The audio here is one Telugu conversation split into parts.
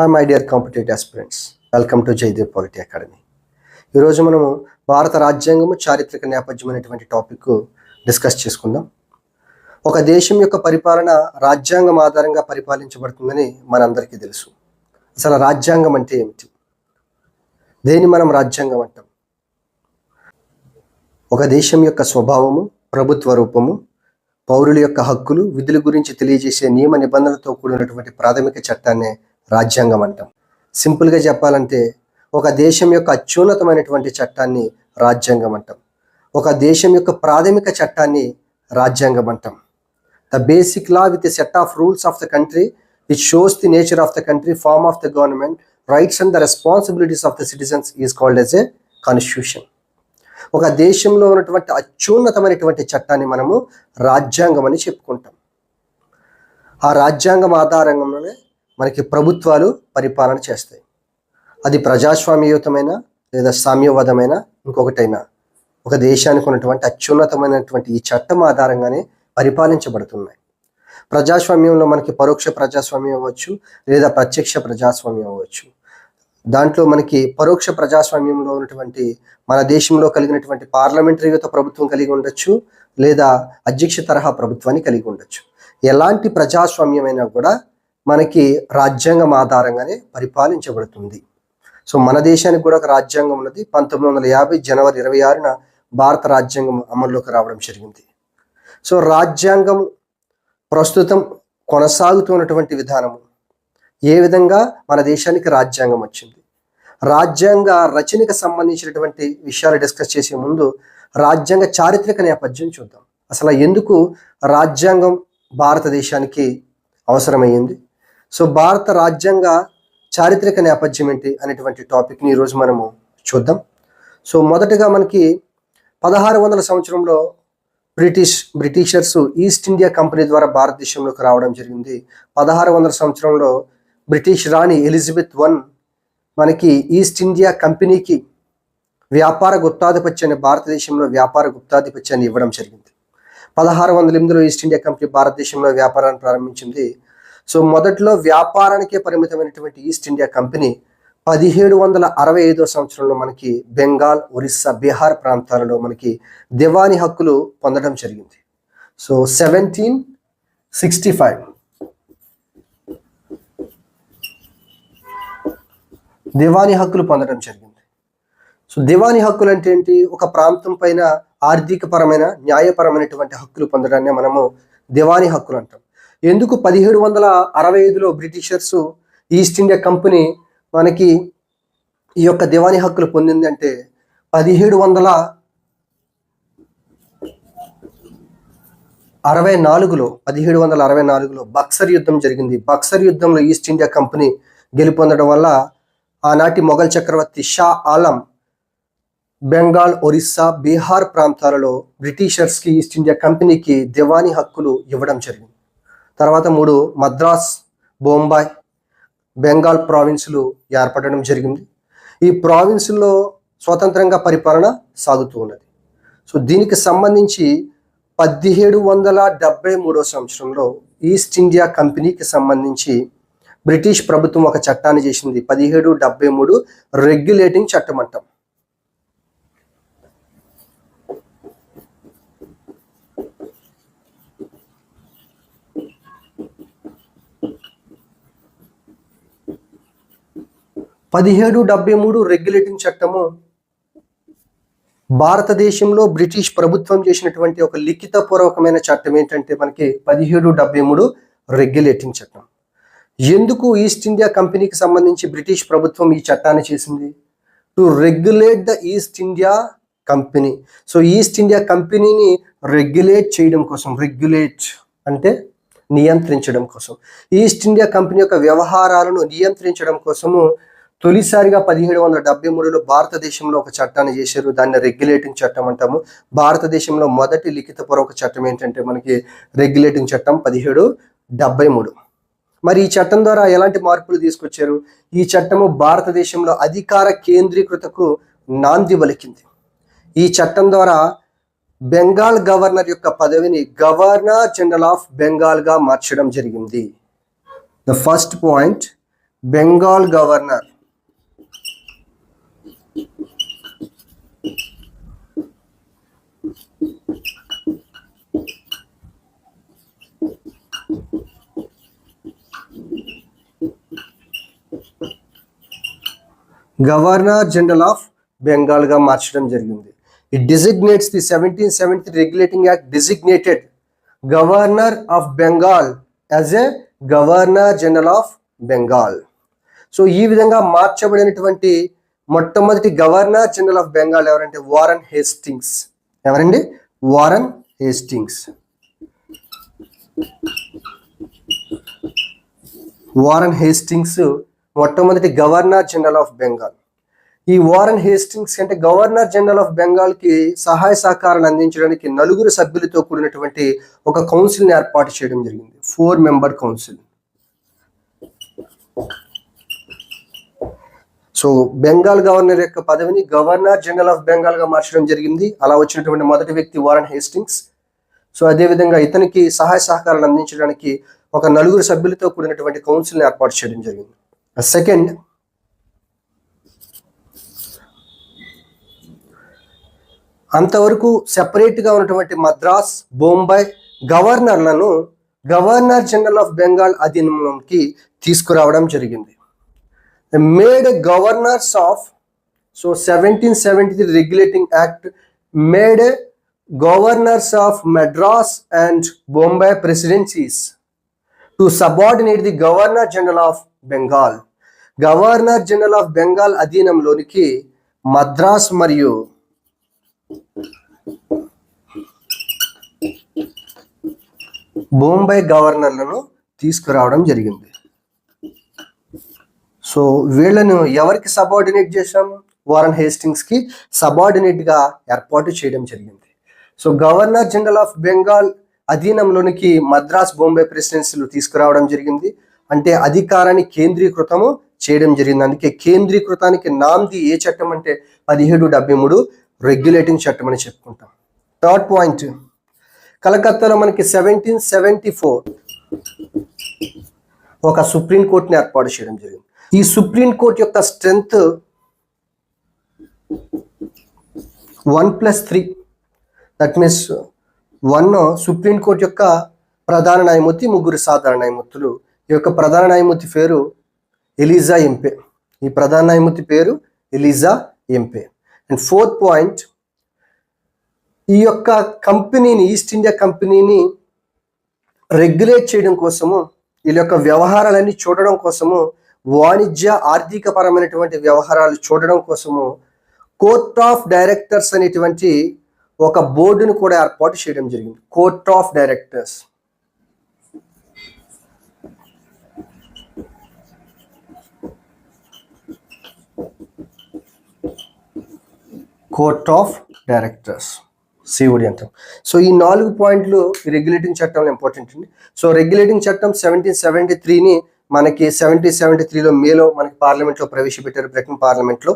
Hi my dear competitive aspirants welcome to Jayadev polity academy ఈరోజు మనము భారత రాజ్యాంగము చారిత్రక నేపథ్యం అనేటువంటి టాపిక్ డిస్కస్ చేసుకుందాం. ఒక దేశం యొక్క పరిపాలన రాజ్యాంగం ఆధారంగా పరిపాలించబడుతుందని మనందరికీ తెలుసు. అసలు రాజ్యాంగం అంటే ఏమిటి? దేని మనం రాజ్యాంగం అంటాం? ఒక దేశం యొక్క స్వభావము ప్రభుత్వ రూపము పౌరుల యొక్క హక్కులు విధుల గురించి తెలియజేసే నియమ నిబంధనలతో కూడినటువంటి ప్రాథమిక చట్టాన్నే రాజ్యాంగం అంటాం. సింపుల్గా చెప్పాలంటే ఒక దేశం యొక్క అత్యున్నతమైనటువంటి చట్టాన్ని రాజ్యాంగం అంటాం. ఒక దేశం యొక్క ప్రాథమిక చట్టాన్ని రాజ్యాంగం అంటాం. The basic law with set of rules of the country which shows the nature of the country form of the government rights and the responsibilities of the citizens is called as a constitution ఒక దేశంలో ఉన్నటువంటి అత్యున్నతమైనటువంటి చట్టాన్ని మనము రాజ్యాంగం అని చెప్పుకుంటాం. ఆ రాజ్యాంగం ఆధారంగానే మనకి ప్రభుత్వాలు పరిపాలన చేస్తాయి. అది ప్రజాస్వామ్యయుతమైన లేదా సామ్యవాదమైన ఇంకొకటైనా ఒక దేశానికి ఉన్నటువంటి అత్యున్నతమైనటువంటి ఈ చట్టం ఆధారంగానే పరిపాలించబడుతున్నాయి. ప్రజాస్వామ్యంలో మనకి పరోక్ష ప్రజాస్వామ్యం అవ్వచ్చు లేదా ప్రత్యక్ష ప్రజాస్వామ్యం అవ్వచ్చు. దాంట్లో మనకి పరోక్ష ప్రజాస్వామ్యంలో ఉన్నటువంటి మన దేశంలో కలిగినటువంటి పార్లమెంటరీయుత ప్రభుత్వం కలిగి ఉండొచ్చు లేదా అధ్యక్ష తరహా ప్రభుత్వాన్ని కలిగి ఉండొచ్చు. ఎలాంటి ప్రజాస్వామ్యమైనా కూడా మనకి రాజ్యాంగం ఆధారంగానే పరిపాలించబడుతుంది. సో మన దేశానికి కూడా ఒక రాజ్యాంగం ఉన్నది. పంతొమ్మిది వందల యాభై జనవరి ఇరవై ఆరున భారత రాజ్యాంగం అమల్లోకి రావడం జరిగింది. సో రాజ్యాంగం ప్రస్తుతం కొనసాగుతున్నటువంటి విధానము ఏ విధంగా మన దేశానికి రాజ్యాంగం వచ్చింది? రాజ్యాంగ రచనకు సంబంధించినటువంటి విషయాలు డిస్కస్ చేసే ముందు రాజ్యాంగ చారిత్రక నేపథ్యం చూద్దాం. అసలు ఎందుకు రాజ్యాంగం భారతదేశానికి అవసరమయ్యింది? సో భారత రాజ్యాంగ చారిత్రక నేపథ్యం ఏంటి అనేటువంటి టాపిక్ని ఈరోజు మనము చూద్దాం. సో మొదటగా మనకి పదహారు వందల సంవత్సరంలో British Britishers East India company ద్వారా భారతదేశంలోకి రావడం జరిగింది. పదహారు వందల సంవత్సరంలో బ్రిటిష్ రాణి ఎలిజబెత్ వన్ మనకి ఈస్ట్ ఇండియా కంపెనీకి వ్యాపార గుప్తాధిపత్యాన్ని భారతదేశంలో వ్యాపార గుప్తాధిపత్యాన్ని ఇవ్వడం జరిగింది. పదహారు వందల ఎనిమిదిలో ఈస్ట్ ఇండియా కంపెనీ భారతదేశంలో వ్యాపారాన్ని ప్రారంభించింది. సో మొదట్లో వ్యాపారానికే పరిమితమైనటువంటి ఈస్ట్ ఇండియా కంపెనీ పదిహేడు వందల అరవై ఐదో సంవత్సరంలో మనకి బెంగాల్ ఒరిస్సా బీహార్ ప్రాంతాలలో మనకి దివానీ హక్కులు పొందడం జరిగింది. So seventeen sixty five. Diwani హక్కులు పొందడం జరిగింది. సో దివానీ హక్కులు అంటే ఏంటి? ఒక ప్రాంతం పైన ఆర్థికపరమైన న్యాయపరమైనటువంటి హక్కులు పొందడాన్ని మనము దివానీ హక్కులు అంటాం. ఎందుకు పదిహేడు వందల అరవై ఐదులో బ్రిటిషర్స్ ఈస్ట్ ఇండియా కంపెనీ మనకి ఈ యొక్క దివాని హక్కులు పొందింది అంటే పదిహేడు వందల అరవై నాలుగులో పదిహేడు వందల అరవై నాలుగులో బక్సర్ యుద్ధం జరిగింది. బక్సర్ యుద్ధంలో ఈస్ట్ ఇండియా కంపెనీ గెలుపొందడం వల్ల ఆనాటి మొఘల్ చక్రవర్తి షా ఆలం బెంగాల్ ఒరిస్సా బీహార్ ప్రాంతాలలో బ్రిటిషర్స్కి ఈస్ట్ ఇండియా కంపెనీకి దివానీ హక్కులు ఇవ్వడం జరిగింది. తర్వాత మూడు మద్రాస్ బొంబాయి బెంగాల్ ప్రావిన్సులు ఏర్పడడం జరిగింది. ఈ ప్రావిన్సుల్లో స్వతంత్రంగా పరిపాలన సాగుతూ ఉన్నది. సో దీనికి సంబంధించి పదిహేడు వందల డెబ్బై మూడో సంవత్సరంలో ఈస్ట్ ఇండియా కంపెనీకి సంబంధించి బ్రిటిష్ ప్రభుత్వం ఒక చట్టాన్ని చేసింది. పదిహేడు డెబ్బై మూడు రెగ్యులేటింగ్ చట్టం అంటాం పదిహేడు డెబ్బై మూడు రెగ్యులేటింగ్ చట్టము భారతదేశంలో బ్రిటిష్ ప్రభుత్వం చేసినటువంటి ఒక లిఖితపూర్వకమైన చట్టం ఏంటంటే మనకి పదిహేడు డెబ్బై మూడు రెగ్యులేటింగ్ చట్టం. ఎందుకు ఈస్ట్ ఇండియా కంపెనీకి సంబంధించి బ్రిటిష్ ప్రభుత్వం ఈ చట్టాన్ని చేసింది? To regulate the East India company so East India కంపెనీని రెగ్యులేట్ చేయడం కోసం రెగ్యులేట్ అంటే నియంత్రించడం కోసం. ఈస్ట్ ఇండియా కంపెనీ యొక్క వ్యవహారాలను నియంత్రించడం కోసము తొలిసారిగా పదిహేడు వందల డెబ్బై మూడులో భారతదేశంలో ఒక చట్టాన్ని చేశారు. దాన్ని రెగ్యులేటింగ్ చట్టం అంటాము. భారతదేశంలో మొదటి లిఖితపూర్వక చట్టం ఏంటంటే మనకి రెగ్యులేటింగ్ చట్టం పదిహేడు డెబ్బై మూడు. మరి ఈ చట్టం ద్వారా ఎలాంటి మార్పులు తీసుకొచ్చారు? ఈ చట్టము భారతదేశంలో అధికార కేంద్రీకృతకు నాంది పలికింది. ఈ చట్టం ద్వారా బెంగాల్ గవర్నర్ యొక్క పదవిని గవర్నర్ జనరల్ ఆఫ్ బెంగాల్గా మార్చడం జరిగింది. The first point Bengal governor governor general of బెంగాల్గా మార్చడం జరిగింది. It designates the seventeen seventy regulating act designated governor of Bengal as a governor general of Bengal so ఈ విధంగా మార్చబడినటువంటి మొట్టమొదటి గవర్నర్ జనరల్ ఆఫ్ బెంగాల్ ఎవరంటే వారన్ హేస్టింగ్స్ ఎవరండి? వారన్ హేస్టింగ్స్ వారన్ హేస్టింగ్స్ మొట్టమొదటి గవర్నర్ జనరల్ ఆఫ్ బెంగాల్. ఈ వారన్ హేస్టింగ్స్ అంటే గవర్నర్ జనరల్ ఆఫ్ బెంగాల్కి సహాయ సహకారాలు అందించడానికి నలుగురు సభ్యులతో కూడినటువంటి ఒక కౌన్సిల్ని ఏర్పాటు చేయడం జరిగింది. Four member council. So Bengal governor యొక్క పదవిని గవర్నర్ జనరల్ ఆఫ్ బెంగాల్గా మార్చడం జరిగింది. అలా వచ్చినటువంటి మొదటి వ్యక్తి వారన్ హేస్టింగ్స్. సో అదేవిధంగా ఇతనికి సహాయ సహకారాలు అందించడానికి ఒక నలుగురు సభ్యులతో కూడినటువంటి కౌన్సిల్ని ఏర్పాటు చేయడం జరిగింది. సెకండ్ అంతవరకు సెపరేట్గా ఉన్నటువంటి మద్రాస్ బొంబాయి గవర్నర్లను గవర్నర్ జనరల్ ఆఫ్ బెంగాల్ అధీనంలోకి తీసుకురావడం జరిగింది. Made governors of so seventeen seventy three regulating act made governors of Madras and Bombay presidencies to subordinate the governor general of Bengal governor general of Bengal అధీనంలోనికి Madras మరియు బొంబాయి గవర్నర్లను తీసుకురావడం జరిగింది. సో వీళ్ళను ఎవరికి సబార్డినేట్ చేశాం? వారన్ హేస్టింగ్స్కి సబార్డినేట్గా ఏర్పాటు చేయడం జరిగింది. So governor general of Bengal అధీనంలోనికి Madras Bombay ప్రెసిడెన్సీలు తీసుకురావడం జరిగింది. అంటే అధికారాన్ని కేంద్రీకృతము చేయడం జరిగింది. అందుకే కేంద్రీకృతానికి నాంది ఏ చట్టం అంటే పదిహేడు డెబ్బై మూడు రెగ్యులేటింగ్ చట్టం అని చెప్పుకుంటాం. Third point. కలకత్తాలో మనకి సెవెంటీన్ సెవెంటీ ఫోర్ ఒక సుప్రీంకోర్టుని ఏర్పాటు చేయడం జరిగింది. ఈ సుప్రీం కోర్ట్ యొక్క strength one plus three. That means one supreme court యొక్క ప్రధాన న్యాయమూర్తి ముగ్గురు సాధారణ న్యాయమూర్తులు. ఈ యొక్క ప్రధాన న్యాయమూర్తి పేరు ఎలిజా ఎంపే. ఈ ప్రధాన న్యాయమూర్తి పేరు Elijah Impey. And fourth point ఈ యొక్క కంపెనీని ఈస్ట్ ఇండియా కంపెనీని రెగ్యులేట్ చేయడం కోసము వీళ్ళ యొక్క వ్యవహారాలన్నీ చూడడం కోసము వాణిజ్య ఆర్థిక పరమైనటువంటి వ్యవహారాలు చూడడం కోసము కోర్ట్ ఆఫ్ డైరెక్టర్స్ అనేటువంటి ఒక బోర్డును కూడా ఏర్పాటు చేయడం జరిగింది. Court of directors court of directors COD అంటాం. సో ఈ నాలుగు పాయింట్లు రెగ్యులేటింగ్ చట్టంలో ఇంపార్టెంట్ అండి. సో రెగ్యులేటింగ్ చట్టం సెవెంటీన్ సెవెంటీ త్రీని మనకి సెవెంటీ సెవెంటీ త్రీలో మేలో మనకి పార్లమెంట్లో ప్రవేశపెట్టారు. బ్రిటన్ పార్లమెంట్లో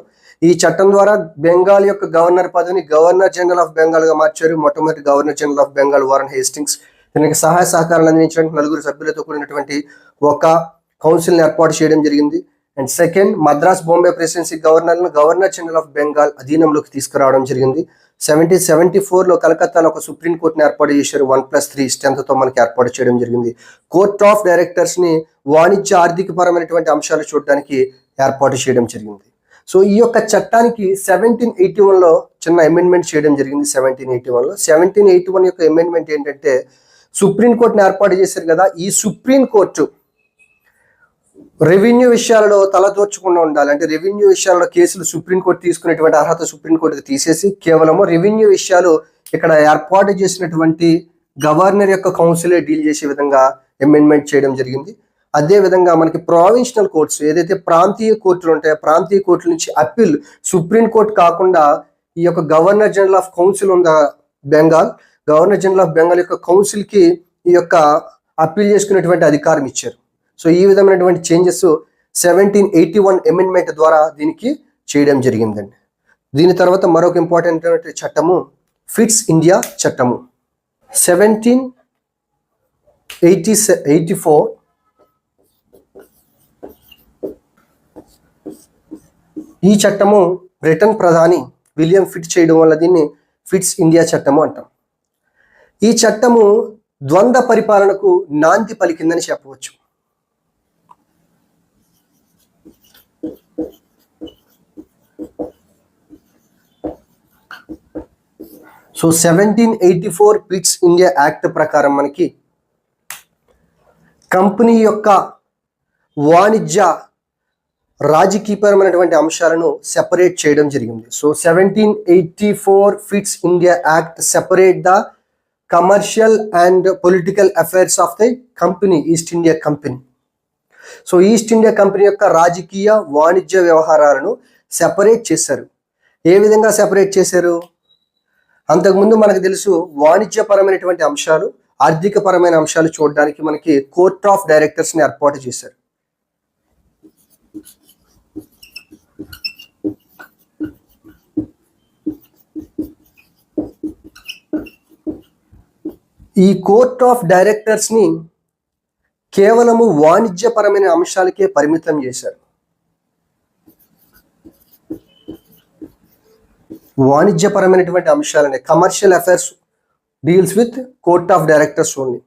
ఈ చట్టం ద్వారా బెంగాల్ యొక్క గవర్నర్ పదవిని గవర్నర్ జనరల్ ఆఫ్ బెంగాల్గా మార్చారు. మొట్టమొదటి governor general of Bengal Warren Hastings దీనికి సహాయ సహకారాలు అందించడానికి నలుగురు సభ్యులతో కూడినటువంటి ఒక కౌన్సిల్ని ఏర్పాటు చేయడం జరిగింది. And second Madras Bombay presidency గవర్నర్ను governor general of Bengal అధీనంలోకి తీసుకురావడం జరిగింది. సెవెంటీన్ సెవెంటీ ఫోర్లో కలకత్తాలో ఒక సుప్రీంకోర్టుని ఏర్పాటు చేశారు. వన్ ప్లస్ త్రీ స్ట్రెంత్తో మనకి ఏర్పాటు చేయడం జరిగింది. కోర్ట్ ఆఫ్ డైరెక్టర్స్ని వాణిజ్య ఆర్థిక పరమైనటువంటి అంశాలు చూడడానికి ఏర్పాటు చేయడం జరిగింది. సో ఈ యొక్క చట్టానికి సెవెంటీన్ ఎయిటీ వన్లో చిన్న అమెండ్మెంట్ చేయడం జరిగింది సెవెంటీన్ ఎయిటీ వన్లో సెవెంటీన్ ఎయిటీ వన్ యొక్క అమెండ్మెంట్ ఏంటంటే సుప్రీం కోర్టుని ఏర్పాటు చేశారు కదా ఈ సుప్రీం కోర్టు రెవెన్యూ విషయాలలో తలదూర్చకుండా ఉండాలి. అంటే రెవెన్యూ విషయాలలో కేసులు సుప్రీంకోర్టు తీసుకునేటువంటి అర్హత సుప్రీంకోర్టుకి తీసేసి కేవలము రెవెన్యూ విషయాలు ఇక్కడ ఏర్పాటు చేసినటువంటి గవర్నర్ యొక్క కౌన్సిలే డీల్ చేసే విధంగా అమెండ్మెంట్ చేయడం జరిగింది. అదే విధంగా మనకి ప్రావిన్షనల్ కోర్ట్స్ ఏదైతే ప్రాంతీయ కోర్టులు ఉంటాయో ప్రాంతీయ కోర్టుల నుంచి అప్పీల్ సుప్రీంకోర్టు కాకుండా ఈ యొక్క గవర్నర్ జనరల్ ఆఫ్ కౌన్సిల్ ఉందా Bengal? Governor general of Bengal యొక్క కౌన్సిల్కి ఈ యొక్క అప్పీల్ చేసుకునేటువంటి అధికారం ఇచ్చారు. సో ఈ విధమైనటువంటి changes seventeen eighty one amendment ద్వారా దీనికి చేయడం జరిగిందండి. దీని తర్వాత మరొక ఇంపార్టెంట్ చట్టము ఫిట్స్ ఇండియా చట్టము. సెవెంటీన్ ఎయిటీ ఎయిటీ ఫోర్ ఈ చట్టము బ్రిటన్ ప్రధాని విలియం ఫిట్ చేయడం వల్ల దీన్ని ఫిట్స్ ఇండియా చట్టము అంటాం. ఈ చట్టము ద్వంద్వ పరిపాలనకు నాంది పలికిందని చెప్పవచ్చు. So seventeen eighty four Pitt's India act ప్రకారం మనకి కంపెనీ యొక్క వాణిజ్య రాజకీయపరమైనటువంటి అంశాలను సెపరేట్ చేయడం జరిగింది. So seventeen eighty four Pitt's India act separate the commercial and political affairs of the company East India company so East India company యొక్క రాజకీయ వాణిజ్య వ్యవహారాలను సెపరేట్ చేశారు. ఏ విధంగా సెపరేట్ చేశారు? అంతకుముందు మనకు తెలుసు వాణిజ్యపరమైనటువంటి అంశాలు ఆర్థికపరమైన అంశాలు చూడడానికి మనకి కోర్ట్ ఆఫ్ డైరెక్టర్స్ని ఏర్పాటు చేశారు. ఈ కోర్ట్ ఆఫ్ డైరెక్టర్స్ని కేవలము వాణిజ్యపరమైన అంశాలకే పరిమితం చేశారు. వాణిజ్యపరమైనటువంటి అంశాలనే commercial affairs deals with court of directors only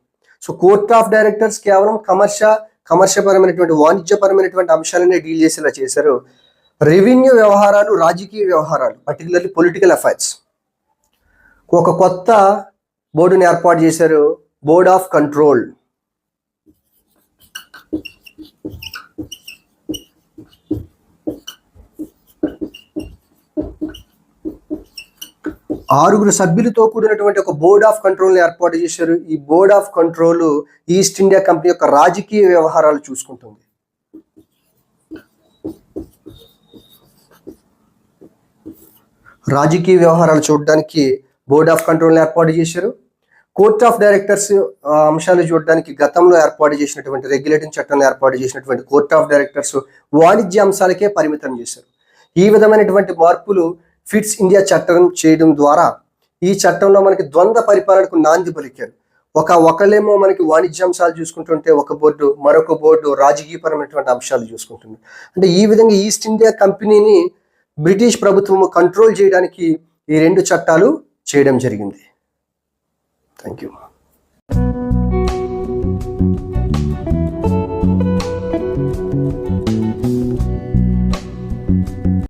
so court of directors కేవలం కమర్షియల్ కమర్షియపరమైనటువంటి వాణిజ్యపరమైనటువంటి అంశాలనే డీల్ చేసేలా చేశారు. రెవెన్యూ వ్యవహారాలు రాజకీయ వ్యవహారాలు పర్టికులర్లీ పొలిటికల్ అఫైర్స్ ఒక కొత్త బోర్డుని ఏర్పాటు చేశారు. Board of control. ఆరుగురు సభ్యులతో కూడినటువంటి ఒక బోర్డ్ ఆఫ్ కంట్రోల్ని ఏర్పాటు చేశారు. ఈ board of control East India company యొక్క రాజకీయ వ్యవహారాలు చూసుకుంటుంది. రాజకీయ వ్యవహారాలు చూడడానికి బోర్డ్ ఆఫ్ కంట్రోల్ ఏర్పాటు చేశారు. కోర్ట్ ఆఫ్ డైరెక్టర్స్ అంశాలు చూడడానికి గతంలో ఏర్పాటు చేసినటువంటి రెగ్యులేటింగ్ చట్టాన్ని ఏర్పాటు చేసినటువంటి కోర్ట్ ఆఫ్ డైరెక్టర్స్ వాణిజ్య అంశాలకే పరిమితం చేశారు. ఈ విధమైనటువంటి మార్పులు ఫిట్స్ ఇండియా చట్టం చేయడం ద్వారా ఈ చట్టంలో మనకి ద్వంద్వ పరిపాలనకు నాంది పలికారు. ఒక ఒకళ్ళేమో మనకి వాణిజ్య అంశాలు చూసుకుంటుంటే ఒక బోర్డు మరొక బోర్డు రాజకీయపరమైనటువంటి అంశాలు చూసుకుంటుంది అంటే ఈ విధంగా ఈస్ట్ ఇండియా కంపెనీని బ్రిటిష్ ప్రభుత్వము కంట్రోల్ చేయడానికి ఈ రెండు చట్టాలు చేయడం జరిగింది. Thank you